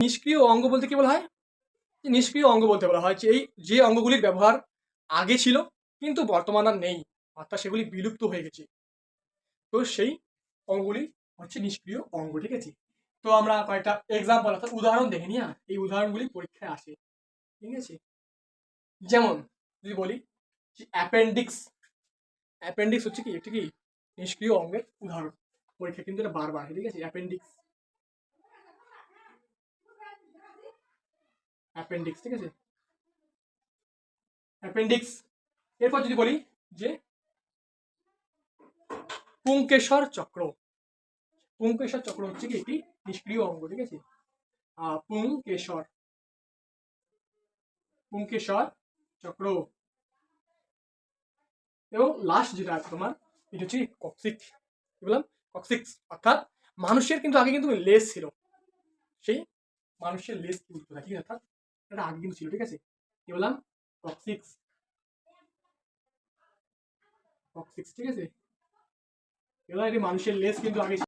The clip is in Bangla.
নিষ্ক্রিয় অঙ্গ বলতে কি বলা হয়? নিষ্ক্রিয় অঙ্গ বলতে বলা হয় যে এই, যে অঙ্গগুলির ব্যবহার আগে ছিল, কিন্তু বর্তমান আর নেই, অর্থাৎ সেগুলি বিলুপ্ত হয়ে গেছে। তো সেই অঙ্গগুলি হচ্ছে নিষ্ক্রিয় অঙ্গ, ঠিক আছে? তো আমরা কয়েকটা এক্সাম্পল অর্থাৎ উদাহরণ দেখে নিই হ্যাঁ? এই উদাহরণগুলি পরীক্ষায় আসে, ঠিক আছে? যেমন, যদি বলি যে অ্যাপেন্ডিক্স অ্যাপেন্ডিক্স হচ্ছে কি? একটি কি? নিষ্ক্রিয় অঙ্গের উদাহরণ। পরীক্ষা কিন্তু এটা বারবার ঠিক আছে? অ্যাপেন্ডিক্স অ্যাপেন্ডিক্স ঠিক আছে? অ্যাপেন্ডিক্স এরপর যদি বলি যে পুংকেশর চক্র। পুংকেশর চক্র হচ্ছে কি? একটি নিষ্ক্রিয় অঙ্গ ঠিক আছে? আহ, পুংকেশর পুংকেশর চক্র। এবং লাস্ট যেটা আছে তোমার এটা হচ্ছে কক্সিক বললাম? কক্সিক্স অর্থাৎ মানুষের কিন্তু আগে কিন্তু লেস ছিল। সেই মানুষের লেস কি উঠতে অর্থাৎ এটা আগে কিন্তু ছিল, ঠিক আছে? কি বললাম? কক্সিক্স সিক্স ঠিক আছে? এবার এটি মানুষের লেস কিন্তু আগে